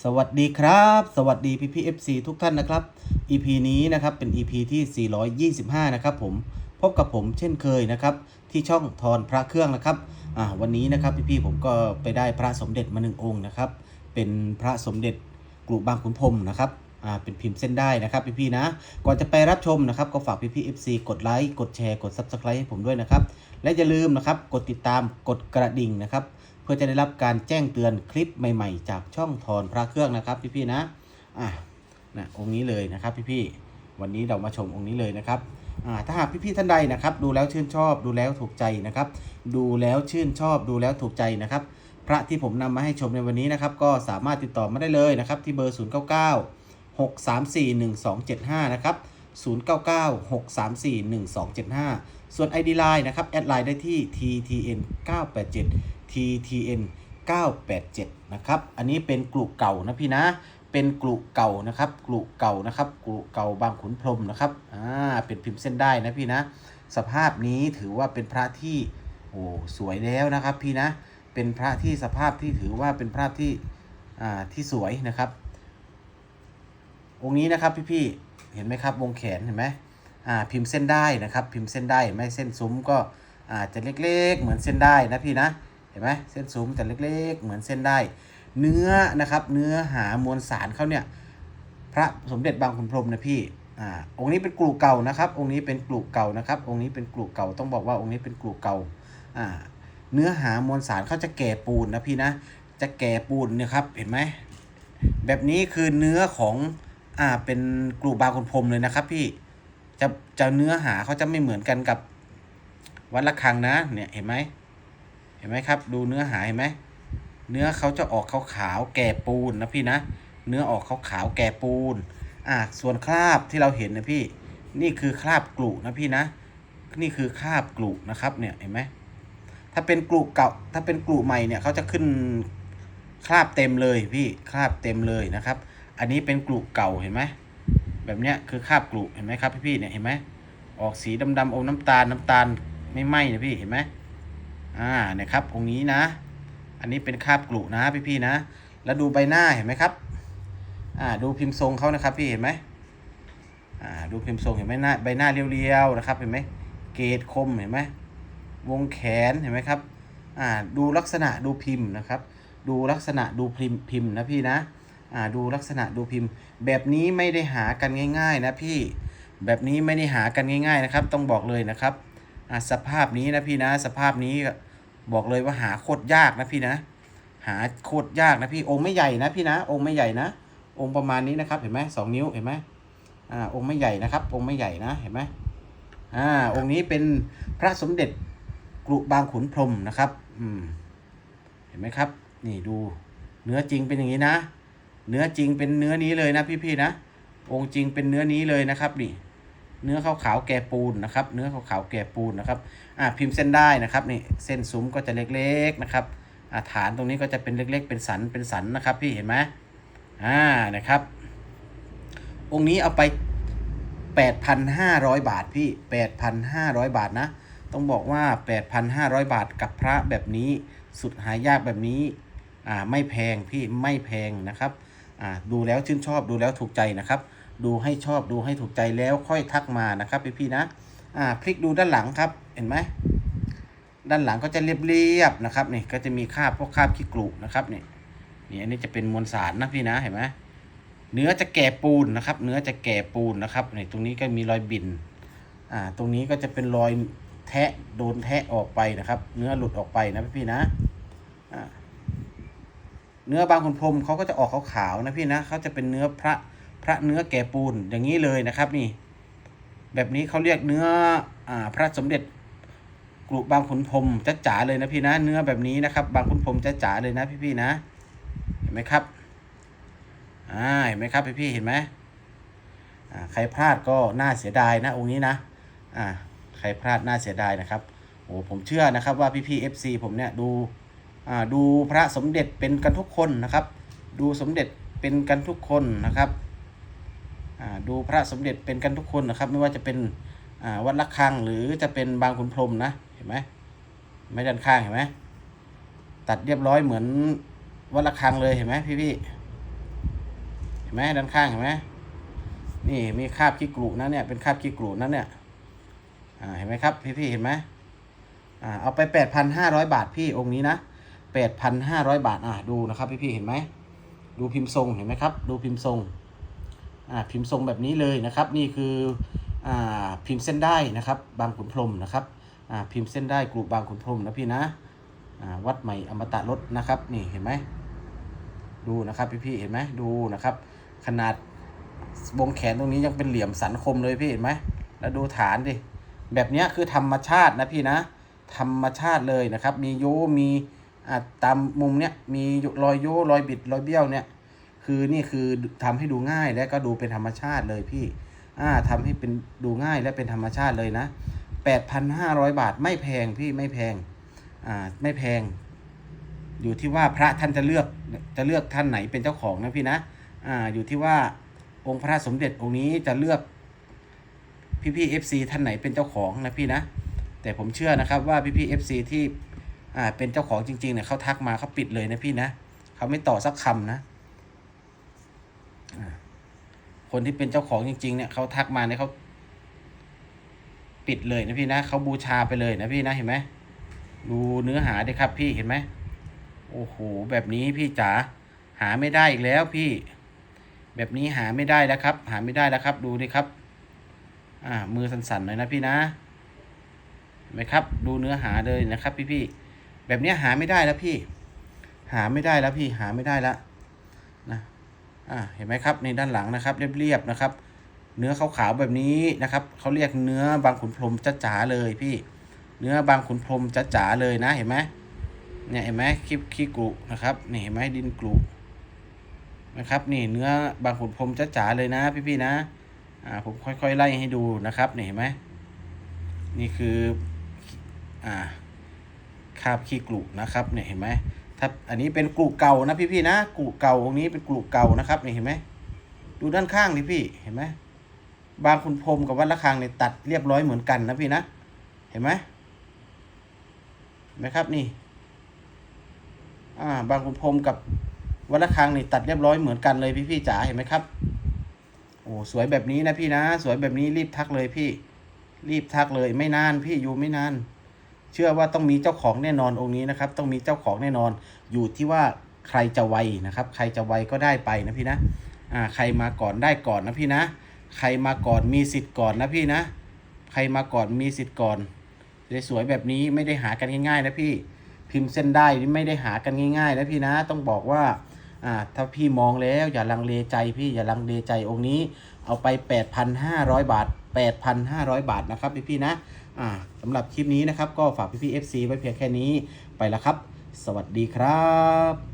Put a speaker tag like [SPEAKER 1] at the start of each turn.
[SPEAKER 1] สวัสดีครับ สวัสดีพี่พีเอฟซีทุกท่านนะครับ EP นี้นะครับเป็น EP ที่ 425 นะครับผมพบกับผมเช่นเคยนะครับที่ช่องทอนพระเครื่องนะครับอ่าวันนี้นะครับพี่ๆผมก็ไปได้พระสมเด็จมาหนึ่งองค์นะครับเป็นพระสมเด็จกรุบางขุนพรมนะครับอ่าเป็นพิมพ์เส้นได้นะครับพี่ๆนะก่อนจะไปรับชมนะครับก็ฝากพี่ๆ FC กดไลค์กดแชร์กด Subscribe ให้ผมด้วยนะครับและอย่าลืมนะครับกดติดตามกดกระดิ่งนะครับ พื่อจะได้รับการแจ้งเตือนคลิปใหม่ ๆ จากช่องทอนพระเครื่องนะครับ พี่ๆนะอะนะองค์นี้เลยนะครับพี่ๆวันนี้เรามาชมองค์นี้เลยนะครับอ่าถ้าหากพี่ๆท่านใดนะครับ ดูแล้วชื่นชอบดูแล้วถูกใจนะครับ ดูแล้วชื่นชอบดูแล้วถูกใจนะครับ พระที่ผมนำมาให้ชมในวันนี้นะครับ ก็สามารถติดต่อมาได้เลยนะครับ ที่เบอร์ 0 9 9 6 3 4 1 2 7 5 นะครับ 0 9 9 6 3 4 1 2 7 5 ส่วน ID Line นะครับ แอดไลน์ได้ที่ TTN 987 TTN 987 นะครับ อันนี้เป็นกลุ่เก่านะพี่นะ เป็นกลุ่เก่านะครับ กลุ่เก่านะครับ กลุ่เก่าบางขุนพรหมนะครับ อ่า เป็นพิมพ์เส้นได้นะพี่นะ สภาพนี้ถือว่าเป็นพระที่ โอ้ สวยแล้วนะครับพี่นะ เป็นพระที่สภาพที่ถือว่าเป็นพระที่ อ่า ที่สวยนะครับ องค์นี้นะครับพี่ๆเห็นไหมครับ วงแขนเห็นไหมอ่า พิมพ์เส้นได้นะครับ พิมพ์เส้นได้เห็นไหมเส้นซุ้มก็อาจจะเล็กๆ เหมือนเส้นได้นะพี่นะ เห็นไหมเส้นซุ้มจะเล็ก ๆ เหมือนเส้นได้ เนื้อนะครับเนื้อหามวลสารเขาเนี่ยพระสมเด็จบางขุนพรหมนะพี่อ่าองค์นี้เป็นกลุ่เก่านะครับ องค์นี้เป็นกลุ่เก่านะครับ องค์นี้เป็นกลุ่เก่าต้องบอกว่าองค์นี้เป็นกลุ่เก่าอ่าเนื้อหามวลสารเขาจะแก่ปูนนะพี่นะจะแก่ปูนเนี่ยครับเห็นไหมแบบนี้คือเนื้อของอ่าเป็นกลุ่บางขุนพรหมเลยนะครับ พี่จะจะเนื้อหาเขาจะไม่เหมือนกันกับวัดระฆังนะเนี่ยเห็นไหม ห็นไหมครับ ดูเนื้อหาเห็นไหมเนื้อเขาจะออกขาวๆแก่ปูนนะพี่นะ เนื้อออกขาวๆแก่ปูน อ่าส่วนคราบที่เราเห็นนะพี่ นี่คือคราบกลุนะพี่นะ นี่คือคราบกลุนะครับเนี่ยเห็นไหมถ้าเป็นกลุเก่าถ้าเป็นกลุใหม่เนี่ยเขาจะขึ้นคราบเต็มเลยพี่คราบเต็มเลยนะครับ อันนี้เป็นกลุเก่าเห็นไหมแบบเนี้ยคือคราบกลุเห็นไหมครับพี่ๆเนี่ยเห็นไหมออกสีดำๆอมน้ำตาลน้ำตาลไม่ไหม้นะพี่เห็นไหม อ่าเนี่ยครับองค์นี้นะ อันนี้เป็นคาบกลุนะพี่ๆนะ แล้วดูใบหน้าเห็นไหมครับ อ่าดูพิมพ์ทรงเขานะครับพี่เห็นไหมอ่าดูพิมพ์ทรงเห็นไหมหน้าใบหน้าเรียวๆนะครับเห็นไหมเกรดคมเห็นไหมวงแขนเห็นไหมครับอ่าดูลักษณะดูพิมพ์นะครับ ดูลักษณะดูพิมพ์พิมพ์นะพี่นะอ่าดูลักษณะดูพิมพ์ แบบนี้ไม่ได้หากันง่าย ๆ นะพี่แบบนี้ไม่ได้หากันง่าย ๆนะครับ ต้องบอกเลยนะครับ สภาพนี้นะพี่นะ สภาพนี้บอกเลยว่าหาโคตรยากนะพี่นะ หาโคตรยากนะพี่องค์ไม่ใหญ่นะพี่นะ องค์ไม่ใหญ่นะ องค์ประมาณนี้นะครับ เห็นไหมสองนิ้วเห็นไหมอ่าองค์ไม่ใหญ่นะครับ องค์ไม่ใหญ่นะเห็นไหมอ่าองค์นี้เป็นพระสมเด็จกรุบางขุนพรหมนะครับ อืม เห็นไหมครับ นี่ดู เนื้อจริงเป็นอย่างนี้นะ เนื้อจริงเป็นเนื้อนี้เลยนะพี่ๆนะ องค์จริงเป็นเนื้อนี้เลยนะครับนี่ เนื้อขาวขาวๆแก่ปูนนะครับ เนื้อขาวขาวๆแก่ปูนนะครับอ่าพิมพ์เส้นได้นะครับนี่เส้นซุ้มก็จะเล็กๆนะครับอ่าฐานตรงนี้ก็จะเป็นเล็กๆ เป็นสันเป็นสันนะครับพี่เห็นไหมอ่านะครับ องค์นี้เอาไป 8,500 บาทพี่ 8,500 บาทนะ ต้องบอกว่า 8,500 บาทกับพระแบบนี้สุดหายากแบบนี้อ่าไม่แพงพี่ไม่แพงนะครับอ่าดูแล้วชื่นชอบดูแล้วถูกใจนะครับ ดูให้ชอบดูให้ถูกใจแล้วค่อยทักมานะครับพี่พี่นะอ่าพลิกดูด้านหลังครับเห็นไหมด้านหลังก็จะเรียบๆนะครับนี่ก็จะมีคราบพวกคราบขี้กรุนะครับนี่นี่อันนี้จะเป็นมวลสารนะพี่นะเห็นไหมเนื้อจะแก่ปูนนะครับ เนื้อจะแก่ปูนนะครับนี่ตรงนี้ก็มีรอยบินอ่าตรงนี้ก็จะเป็นรอยแทะโดนแทะออกไปนะครับ เนื้อหลุดออกไปนะพี่ๆนะอ่าเนื้อบางคนพรมเขาก็จะออกขาวๆนะพี่นะเขาจะเป็นเนื้อพระ พระเนื้อแก่ปูนอย่างนี้เลยนะครับนี่ แบบนี้เขาเรียกเนื้ออ่าพระสมเด็จกรุบางขุนพรหมจะจ๋าเลยนะพี่นะ เนื้อแบบนี้นะครับ บางขุนพรหมจะจ๋าเลยนะพี่พี่ๆนะ เห็นไหมครับอ่าเห็นไหมครับพี่พี่ๆเห็นไหมอ่าใครพลาดก็น่าเสียดายนะองค์นี้นะอ่าใครพลาดน่าเสียดายนะครับโอ้ผมเชื่อนะครับว่าพี่พี่เอฟซีผมเนี่ยดูอ่าดูพระสมเด็จเป็นกันทุกคนนะครับ ดูสมเด็จเป็นกันทุกคนนะครับ ดูพระสมเด็จเป็นกันทุกคนนะครับ ไม่ว่าจะเป็นวัดระฆังหรือจะเป็นบางขุนพรมนะเห็นไหมไม่ด้านข้างเห็นไหมตัดเรียบร้อยเหมือนวัดระฆังเลยเห็นไหมพี่พี่เห็นไหมด้านข้างเห็นไหมนี่มีคาบขี้กรุนะเนี่ยเป็นคาบขี้กรุนั่นเนี่ยเห็นไหมครับพี่ๆเห็นไหมเอาไปแปดพันห้าร้อยบาทพี่องค์นี้นะแปดพันห้าร้อยบาทอ่าดูนะครับพี่ๆเห็นไหมดูพิมพ์ทรงเห็นไหมครับ ดูพิมพ์ทรง พิมพ์ทรงแบบนี้เลยนะครับ นี่คืออพิมพ์เส้นได้นะครับ บางขุนพรหมนะครับพิมพ์เส้นได้กรุบางขุนพรหมนะพี่นะวัดใหม่อมตะรถนะครับ นี่เห็นไหมดูนะครับพี่ๆเห็นไหมดูนะครับ ขนาดวงแขนตรงนี้ยังเป็นเหลี่ยมสันคมเลยพี่เห็นไหมแล้วดูฐานดิแบบนี้คือธรรมชาตินะพี่นะ ธรรมชาติเลยนะครับ มีโยมีตามมุมเนี้ยมีรอยโยรอยบิดรอยเบี้ยวเนี่ย คือนี่คือทำให้ดูง่ายและก็ดูเป็นธรรมชาติเลยพี่อ่าทำให้เป็นดูง่ายและเป็นธรรมชาติเลยนะ 8,500 บาทไม่แพงพี่ไม่แพงอ่าไม่แพง อยู่ที่ว่าพระท่านจะเลือกจะเลือกท่านไหนเป็นเจ้าของนะพี่นะอ่าอยู่ที่ว่าองค์พระสมเด็จองค์นี้จะเลือกพี่พี่เอฟซีท่านไหนเป็นเจ้าของนะพี่นะ แต่ผมเชื่อนะครับว่าพี่พี่เอฟซีที่อ่าเป็นเจ้าของจริงๆเนี่ยเขาทักมาเขาปิดเลยนะพี่นะเขาไม่ต่อสักคำนะอ่า คนที่เป็นเจ้าของจริง ๆ เนี่ยเขาทักมาเนี่ยเขาปิดเลยนะพี่นะเขาบูชาไปเลยนะพี่นะเห็นไหมดูเนื้อหาดิครับพี่เห็นไหมโอ้โหแบบนี้พี่จ๋าหาไม่ได้อีกแล้วพี่ แบบนี้หาไม่ได้แล้วครับ หาไม่ได้แล้วครับ ดูดิครับ อ่า มือสั่นๆหน่อยนะพี่นะเห็นไหมครับ ดูเนื้อหาเลยนะครับพี่ๆแบบนี้หาไม่ได้แล้วพี่ หาไม่ได้แล้วพี่หาไม่ได้แล้วนะ อ่าเห็นไหมครับในด้านหลังนะครับ เรียบๆนะครับ เนื้อขาวๆแบบนี้นะครับเขาเรียกเนื้อบางขุนพรมจ๋าๆเลยพี่ เนื้อบางขุนพรมจ๋าๆเลยนะเห็นไหมเนี่ยเห็นไหมคลิปขี้กรุนะครับนี่เห็นไหมดินกรุนะครับนี่เนื้อบางขุนพรมจ๋าๆเลยนะพี่ๆนะอ่าผมค่อยๆไล่ให้ดูนะครับนี่เห็นไหมนี่คืออ่าคาบขี้กรุนะครับเนี่ยเห็นไหม ถ้าอันนี้เป็นกรุเก่านะพี่ๆนะกรุเก่าตรงนี้เป็นกรุเก่านะครับนี่เห็นไหมดูด้านข้างดิพี่เห็นไหมบางขุนพรมกับวัดระฆังเนี่ยตัดเรียบร้อยเหมือนกันนะพี่นะเห็นไหมเห็นไหมครับนี่อ่าบางขุนพรมกับวัดระฆังนี่ตัดเรียบร้อยเหมือนกันเลยพี่พี่ๆจ๋าเห็นไหมครับโอ้สวยแบบนี้นะพี่นะ สวยแบบนี้รีบทักเลยพี่ รีบทักเลยไม่นานพี่อยู่ไม่นาน เชื่อว่าต้องมีเจ้าของแน่นอนองค์นี้นะครับ ต้องมีเจ้าของแน่นอน อยู่ที่ว่าใครจะไวนะครับ ใครจะไวก็ได้ไปนะพี่นะอ่าใครมาก่อนได้ก่อนนะพี่นะ ใครมาก่อนมีสิทธิ์ก่อนนะพี่นะ ใครมาก่อนมีสิทธิ์ก่อนสวยๆแบบนี้ไม่ได้หากันง่ายๆนะพี่ พิมพ์เส้นได้นี่ไม่ได้หากันง่ายๆนะพี่นะ ต้องบอกว่าอ่าถ้าพี่มองแล้วอย่าลังเลใจพี่อย่าลังเลใจองค์นี้ เอาไป 8,500 บาท 8,500 บาทนะครับพี่พี่นะ อ่าสำหรับคลิปนี้นะครับ ก็ฝากพี่ๆ FC ไว้เพียงแค่นี้ไปละครับ สวัสดีครับ